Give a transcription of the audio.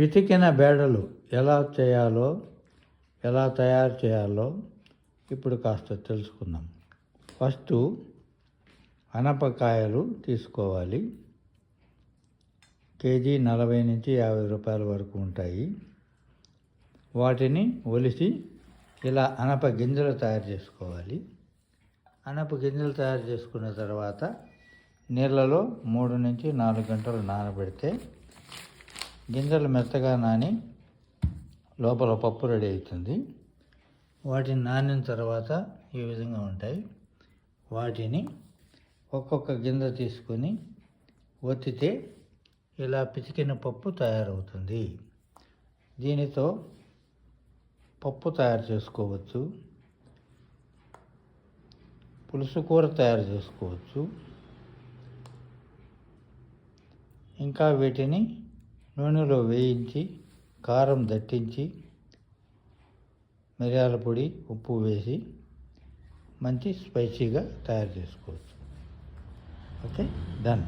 పితికిన బేడలు ఎలా చేయాలో ఎలా తయారు చేయాలో ఇప్పుడు కాస్త తెలుసుకుందాం. ఫస్ట్ అనపకాయలు తీసుకోవాలి. కేజీ నలభై నుంచి యాభై రూపాయల వరకు ఉంటాయి. వాటిని ఒలిసి ఇలా అనప గింజలు తయారు చేసుకోవాలి. అనప గింజలు తయారు చేసుకున్న తర్వాత నీళ్ళలో మూడు నుంచి నాలుగు గంటలు నానబెడితే గింజలు మెత్తగా నాని లోపల పప్పు రెడీ అవుతుంది. వాటిని నానిన తర్వాత ఈ విధంగా ఉంటాయి. వాటిని ఒక్కొక్క గింజ తీసుకొని ఒత్తితే ఇలా పిసికిన పప్పు తయారవుతుంది. దీనితో పప్పు తయారు చేసుకోవచ్చు. పులుసు కూర తయారు చేసుకోవచ్చు. ఇంకా వీటిని నూనెలో వేయించి కారం దట్టించి మిరియాల పొడి ఉప్పు వేసి మంచి స్పైసీగా తయారు చేసుకోవచ్చు. Okay done.